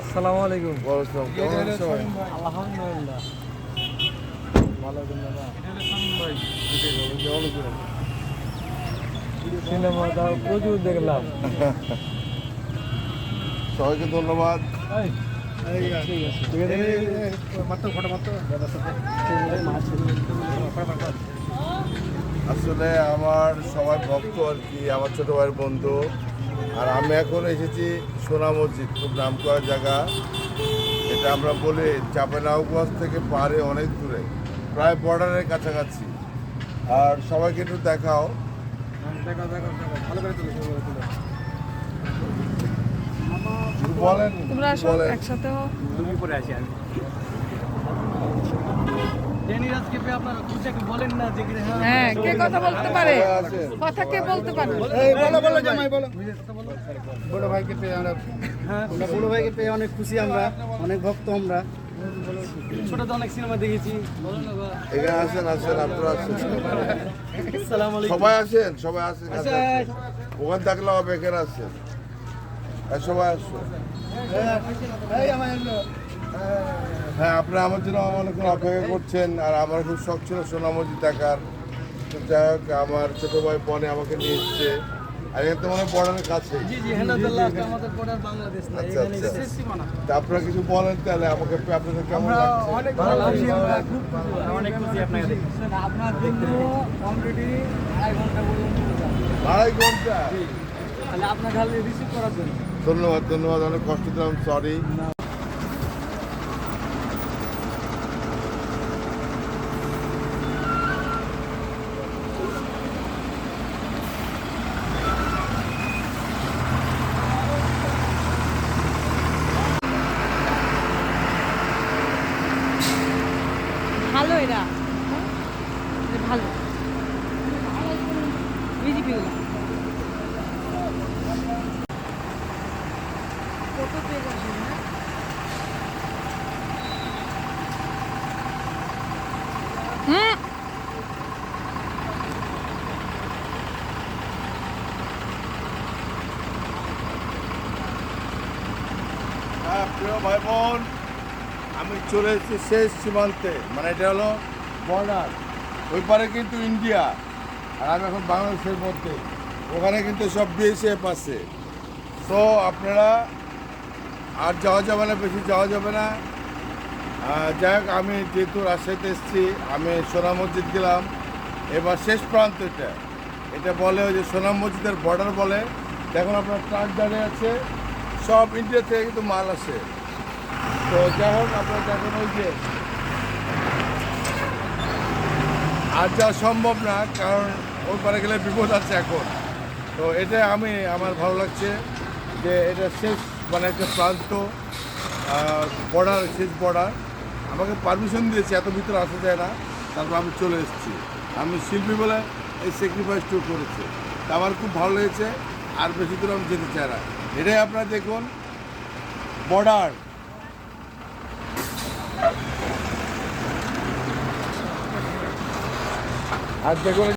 আসসালামু আলাইকুম। আলহামদুলিল্লাহ। ভালো সিনেমাটা প্রচুর দেখলাম। সবাইকে ধন্যবাদ। আসলে আমার সবাই ভক্ত আর কি আমার ছোট ভাইয়ের বন্ধু। আর আমি এখন এসেছি সোনা মসজিদ খুব নাম করা জায়গা। এটা আমরা বলি চাপেনাউগঞ্জ থেকে পাহাড়ে অনেক দূরে প্রায় বর্ডারের কাছাকাছি। আর সবাইকে একটু দেখাও। আসো বলেন। একসাথে হও লুঙ্গি পরে আছি আমি ডেনিরাজকে পেয়ে আপনারা খুশাকে বলেন না যে হ্যাঁ হ্যাঁ কে কথা বলতে পারে আছেন কথা কে বলতে পারে বলো বলো জামাই বলো বড় ভাইকে পেয়ে আমরা হ্যাঁ আমরা বড় ভাইকে পেয়ে অনেক খুশি আমরা অনেক ভক্ত আমরা ছোটতে অনেক সিনেমা দেখেছি এখানে আসেন আসেন আপনারা আসেন সবাই আসেন সবাই আসেন। ওখানে থাকলে হবে এখানে আসেন হ্যাঁ, সবাই আসুন এই আমার এলো। হ্যাঁ আপনারা আমার জন্য অনেকক্ষণ অপেক্ষা করছেন আর আমার খুব শখ ছিল সোনামজি দেখার যাই হোক আমার ছোট ভাই বনে আমাকে নিয়ে এসছে। আর এখানে তো মানে বর্ডারের কাছে জি জি হেনাদুল্লাহ আমাদের বর্ডার বাংলাদেশ না আচ্ছা, আচ্ছা। তা আপনারা কিছু বলেন তাহলে আমাকে আপনাদের কেমন অনেক অনেক আড়াই ঘণ্টা ধন্যবাদ ধন্যবাদ অনেক কষ্ট দিলাম সরি এরা ভালো। বিজেপি কত পেজ আছে না হুম। হ্যাঁ প্রিয় ভাই বোন। আমি চলে এসেছি শেষ সীমান্তে। মানে এটা হলো বর্ডার ওই পারে কিন্তু ইন্ডিয়া আর আমি এখন বাংলাদেশের মধ্যে। ওখানে কিন্তু সব বিএসএফ আছে। তো আপনারা আর যাওয়া যাবে না, বেশি যাওয়া যাবে না। যাই হোক, আমি যেহেতু রাজশাহীতে এসেছি, আমি সোনা মসজিদ গেলাম। এবার শেষ প্রান্ত এটা। এটা বলে ওই যে সোনাম মসজিদের বর্ডার বলে। দেখুন, আপনার ট্রাক দাঁড়িয়ে আছে। সব ইন্ডিয়া থেকে কিন্তু মাল আসে। তো যাই হোক, আপনারা দেখুন ওই যে। আর যাওয়া সম্ভব না, কারণ ওর পারে গেলে বিপদ আছে এখন। তো এটা আমি, আমার ভালো লাগছে যে এটা শেষ মানে একটা প্রান্ত বর্ডার, শেষ বর্ডার। আমাকে পারমিশন দিয়েছে, এত ভিতরে আসা যায় না। তারপর আমি চলে এসেছি। আমি শিল্পী বলে এই স্যাক্রিফাইসটু করেছে। তা আমার খুব ভালো লেগেছে, আর বেশি দূর আমি যেতে চাই না। এটাই আপনারা দেখুন, বর্ডার। আর দেখুন